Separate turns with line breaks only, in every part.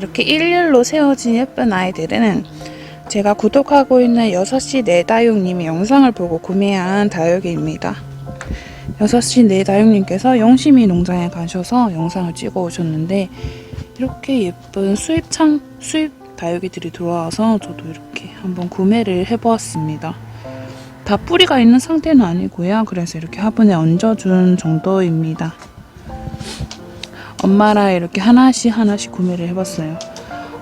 이렇게 일렬로 세워진 예쁜 아이들은 제가 구독하고 있는 6시 내다육님의 영상을 보고 구매한 다육이입니다. 6시 내다육님께서 영심이 농장에 가셔서 영상을 찍어 오셨는데 이렇게 예쁜 수입창, 수입 다육이들이 들어와서 저도 이렇게 한번 구매를 해보았습니다. 다 뿌리가 있는 상태는 아니고요. 그래서 이렇게 화분에 얹어준 정도입니다. 엄마랑 이렇게 하나씩 하나씩 구매를 해봤어요.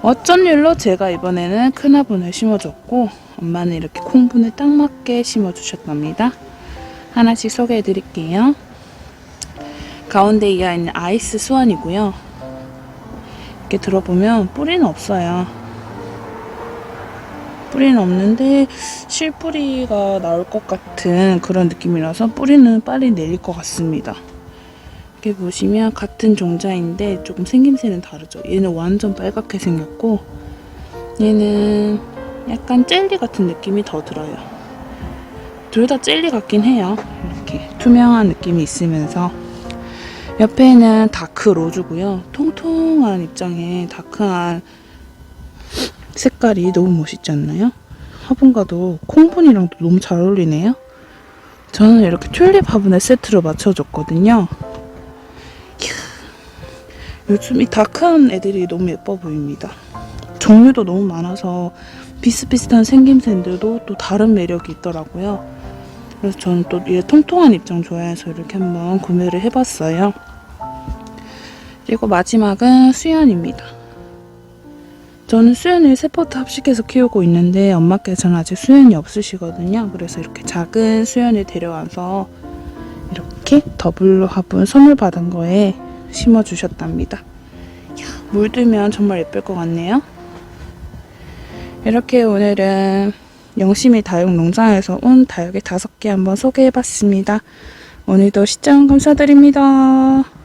어쩐 일로 제가 이번에는 큰 화분을 심어줬고 엄마는 이렇게 콩분에 딱 맞게 심어주셨답니다. 하나씩 소개해드릴게요. 가운데 이어 있는 아이스 수완이고요. 이렇게 들어보면 뿌리는 없어요. 뿌리는 없는데 실뿌리가 나올 것 같은 그런 느낌이라서 뿌리는 빨리 내릴 것 같습니다. 이렇게 보시면 같은 종자인데 조금 생김새는 다르죠. 얘는 완전 빨갛게 생겼고 얘는 약간 젤리 같은 느낌이 더 들어요. 둘 다 젤리 같긴 해요. 이렇게 투명한 느낌이 있으면서 옆에는 다크 로즈고요. 통통한 입장에 다크한 색깔이 너무 멋있지 않나요? 화분과도 콩분이랑도 너무 잘 어울리네요. 저는 이렇게 튤립 화분에 세트로 맞춰줬거든요. 요즘 이 다크한 애들이 너무 예뻐 보입니다. 종류도 너무 많아서 비슷비슷한 생김새인데도 또 다른 매력이 있더라고요. 그래서 저는 또이 통통한 입장 좋아해서 이렇게 한번 구매를 해봤어요. 그리고 마지막은 수연입니다. 저는 수연을 세 포트 합식해서 키우고 있는데 엄마께서는 아직 수연이 없으시거든요. 그래서 이렇게 작은 수연을 데려와서 이렇게 더블로 화분 선물 받은 거에 심어주셨답니다. 물들면 정말 예쁠 것 같네요. 이렇게 오늘은 영심이 다육 농장에서 온 다육이 다섯 개 한번 소개해봤습니다. 오늘도 시청 감사드립니다.